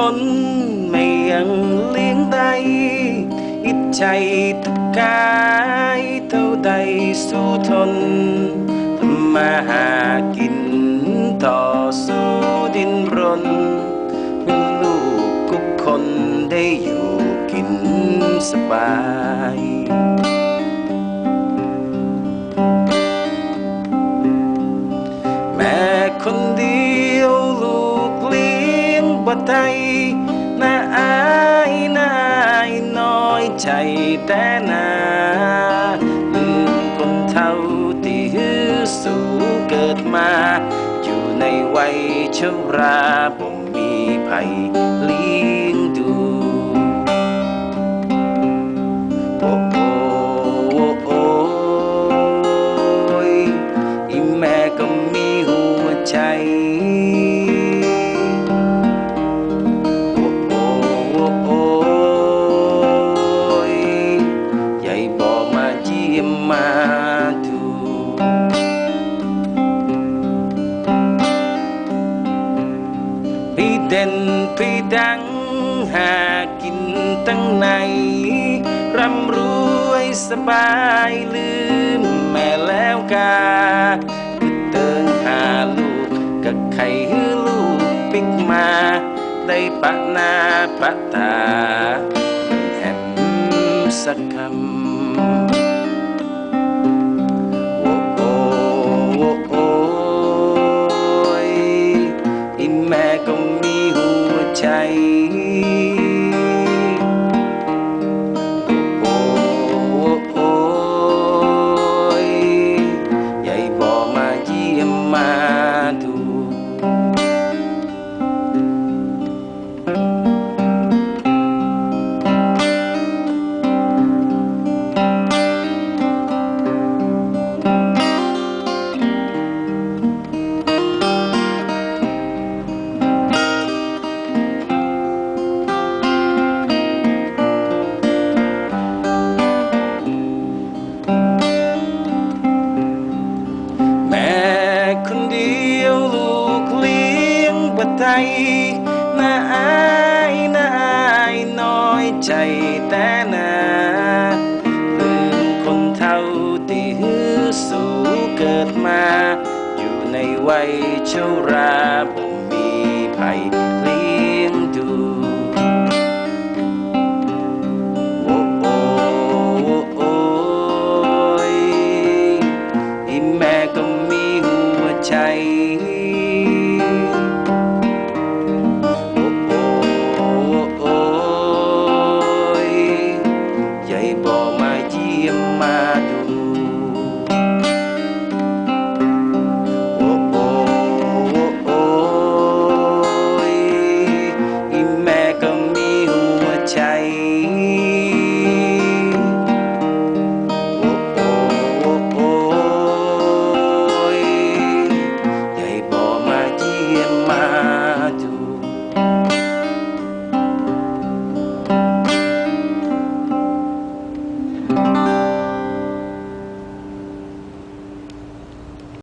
คนไม่ยังเลี้ยงได้อิจใจตับกายเท่าใดสู้ทนทำมาหากินต่อสู้ดินรนลูกทุกคนได้อยู่กินสบายแม่คนดี ลี้ยน่าอายน่าอายน้อยใจแต่นาลืมคนเท่าที่ฮือสู่เกิดมา อยู่ในวัยชราบ่มีไผเลี้ยงดูโอ้โอ้โอ้โอ้ยอีแม่ก็มีหัวใจ เด่นพี่ดังหากินตั้งในร่ำรวยสบายลืมแม่แล้วกาคือเติงหาลูกกับใครฮือลูกปิกมา ได้ปะหนาปะตาแอบสักคำ ว น่าอายน่าอายน้อยใจแต่นาลืมคนเท่าที่ฮือสู่เกิดมา อยู่ในวัยชราบ่มีภัย